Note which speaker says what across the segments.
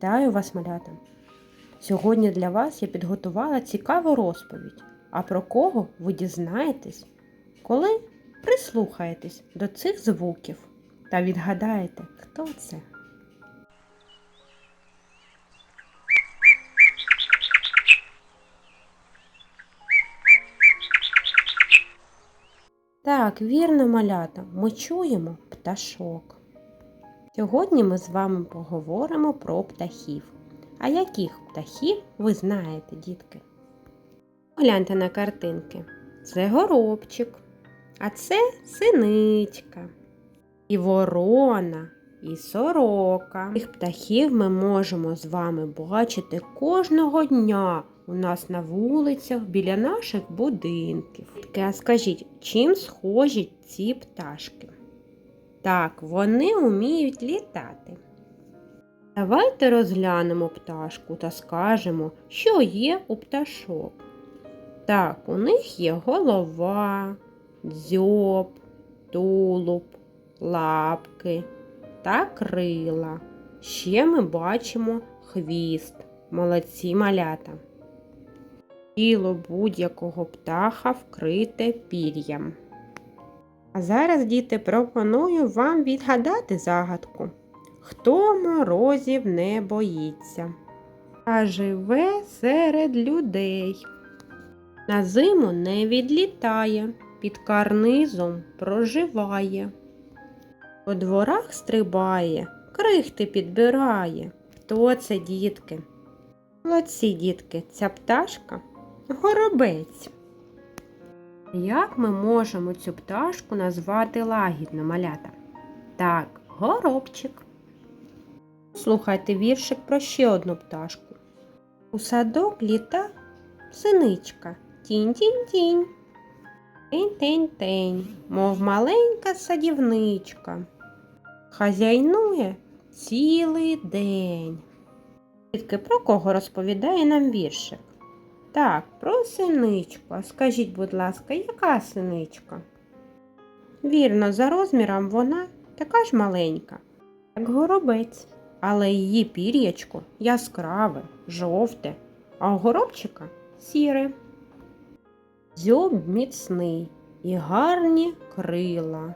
Speaker 1: Вітаю вас, малята! Сьогодні для вас я підготувала цікаву розповідь. А про кого ви дізнаєтесь, коли прислухаєтесь до цих звуків та відгадаєте, хто це. Так, вірно, малята, ми чуємо пташок. Сьогодні ми з вами поговоримо про птахів. А яких птахів ви знаєте, дітки? Гляньте на картинки. Це горобчик, а це синичка, і ворона, і сорока. Цих птахів ми можемо з вами бачити кожного дня у нас на вулицях біля наших будинків. А скажіть, чим схожі ці пташки? Так, вони вміють літати. Давайте розглянемо пташку та скажемо, що є у пташок. Так, у них є голова, дзьоб, тулуб, лапки та крила. Ще ми бачимо хвіст. Молодці малята. Тіло будь-якого птаха вкрите пір'ям. А зараз, діти, пропоную вам відгадати загадку. Хто морозів не боїться, а живе серед людей. На зиму не відлітає, під карнизом проживає. По дворах стрибає, крихти підбирає. Хто це, дітки? Молодці, дітки, ця пташка горобець. Як ми можемо цю пташку назвати лагідно малята? Так, горобчик. Слухайте віршик про ще одну пташку. У садок літа синичка. Тінь-тінь-тінь. Тень-тень-тень, мов маленька садівничка. Хазяйнує цілий день. Тільки про кого розповідає нам віршик? Так, про синичку. Скажіть, будь ласка, яка синичка? Вірно, за розміром вона така ж маленька, як горобець, але її пір'ячко яскраве, жовте, а у горобчика сіре. Дзьоб міцний і гарні крила.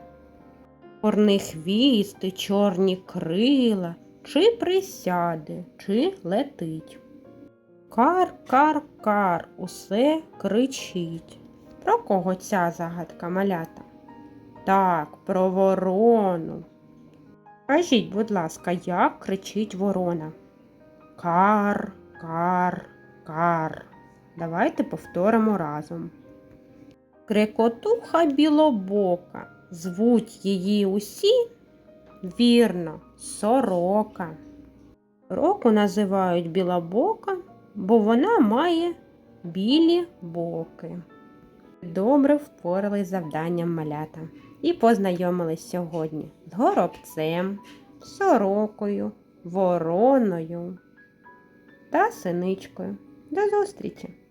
Speaker 1: Чорний хвіст і чорні крила, чи присяде, чи летить. Кар, кар, кар, усе кричить. Про кого ця загадка малята? Так, про ворону. Кажіть, будь ласка, як кричить ворона? Кар, кар, кар. Давайте повторимо разом. Крекотуха білобока. Звуть її усі, вірно, сорока. Сороку називають білобока, бо вона має білі боки. Добре впорались з завданням малята і познайомились сьогодні з горобцем, сорокою, вороною та синичкою. До зустрічі!